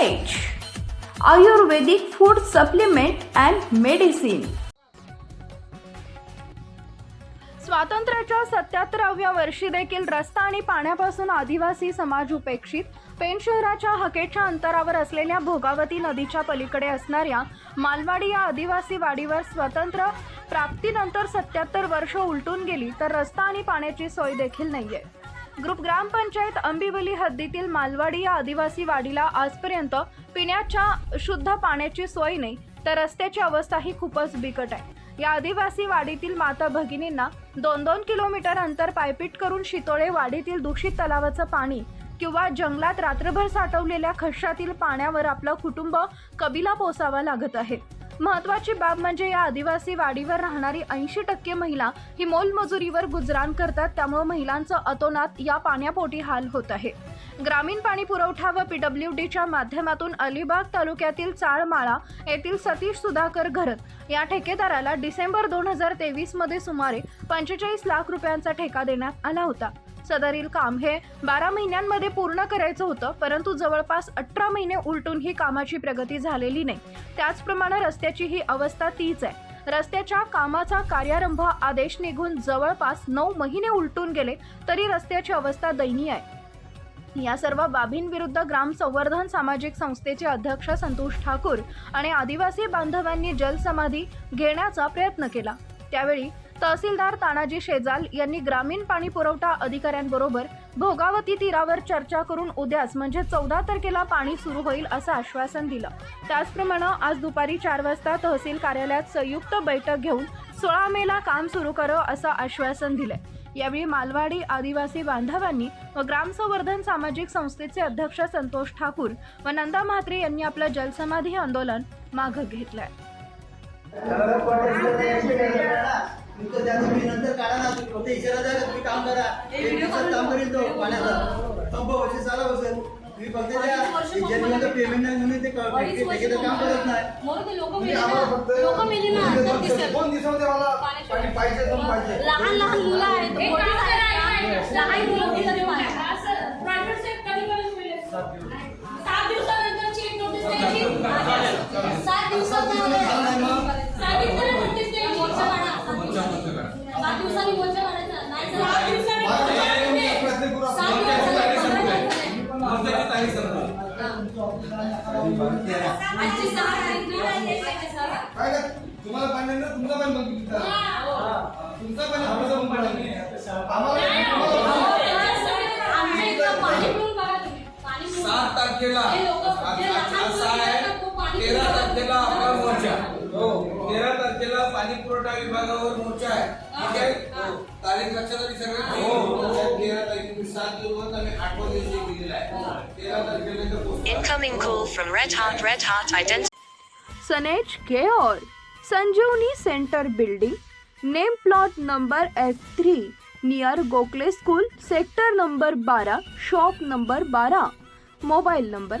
Ayurvedic food supplement and medicine स्वातंत्र्याच्या सत्याहत्तराव्या वर्षी देखील रस्ता आणि पाण्यापासून आदिवासी समाज उपेक्षित पेन शहराच्या हकेच्या अंतरावर असलेल्या भोगावती नदीच्या पलीकडे असणाऱ्या मालवाडी या आदिवासी वाडीवर स्वतंत्र प्राप्तीनंतर सत्याहत्तर वर्ष उलटून गेली तर रस्ता आणि पाण्याची सोय देखील आहे ग्रुप ग्रामपंचायत अंबिवली हद्दीतील मालवाडी या आदिवासी वाडीला आजपर्यंत पिण्याच्या शुद्ध पाण्याची सोय नाही तर रस्त्याची अवस्था ही खूपच बिकट आहे. या आदिवासी वाडीतील माता भगिनींना दोन दोन किलोमीटर अंतर पायपीट करून शितोळे वाडीतील दूषित तलावाचं पाणी किंवा जंगलात रात्रभर साठवलेल्या खश्यातील पाण्यावर आपलं कुटुंब कबिला पोसावा लागत आहे. महत्वाची बाब म्हणजे या आदिवासी वाडीवर राहणारी ऐंशी टक्के महिला ही मोलमजुरीवर गुजराण करतात. त्यामुळे महिलांचं अतोनात या पाण्यापोटी हाल होत आहे. ग्रामीण पाणी पुरवठा व पीडब्ल्यू डीच्या माध्यमातून अलिबाग तालुक्यातील चाळमाळा येथील सतीश सुधाकर घरत या ठेकेदाराला डिसेंबर दोन हजार तेवीसमध्ये सुमारे पंचेचाळीस लाख रुपयांचा ठेका देण्यात आला होता. सदरील काम हे बारा महिन्यांमध्ये पूर्ण करायचं होतं परंतु जवळपास अठरा महिने उलटून ही कामाची प्रगती झालेली नाही. त्याचप्रमाणे रस्त्याची ही अवस्था तीच आहे. रस्त्याच्या कामाचा कार्यारंभ आदेश निघून जवळपास नऊ महिने उलटून गेले तरी रस्त्याची अवस्था दयनीय आहे. या सर्व बाबींविरुद्ध ग्राम संवर्धन सामाजिक संस्थेचे अध्यक्ष संतोष ठाकूर आणि आदिवासी बांधवांनी जलसमाधी घेण्याचा प्रयत्न केला. त्यावेळी तहसीलदार तानाजी शेजाल यांनी ग्रामीण पाणी पुरवठा अधिकाऱ्यांबरोबर भोगावती तीरावर चर्चा करून उद्याच म्हणजे चौदा तारखेला पाणी सुरू होईल असं आश्वासन दिलं. त्याचप्रमाणे आज दुपारी चार वाजता तहसील कार्यालयात संयुक्त बैठक घेऊन सोळा मेला काम सुरू करो असं आश्वासन दिलंय. यावेळी मालवाडी आदिवासी बांधवांनी व ग्रामसंवर्धन सामाजिक संस्थेचे अध्यक्ष संतोष ठाकूर व नंदा म्हात्रे यांनी आपलं जलसमाधी आंदोलन मागं घेतलंय. नंतर काढा ना तुम्ही फक्त इशारा द्या तुम्ही काम करा काम तो पाण्याचा पंप तुम्ही फक्त त्या पेमेंट नाही म्हणून ते काम करत नाही दोन दिवसामध्ये मला पाहिजे पाहिजे लहान लहान मुलं आहेत लहान मुलं सात दिवसानंतर सात दिवसामध्ये काय का? तुम्हाला पाणी ना तुमचा पण बघू तुमचा पण आमचा पण पाणी सात तारखेला सहा तेरा तारखेला तेरा तारखेला पाणी पुरवठा विभागावर मोर्चा आहे. ठीक आहे? तारीख लक्षात आली तेरा सात दिवस आम्ही आठवा दिवशी दिलेला आहे. तेरा तारखेला इथं पोहोचू. Incoming call from Red Heart Red Heart Identity. सनेज Sanjeevani centre building name plot number F three near Gokhale school sector number बारा शॉप नंबर बारा मोबाईल नंबर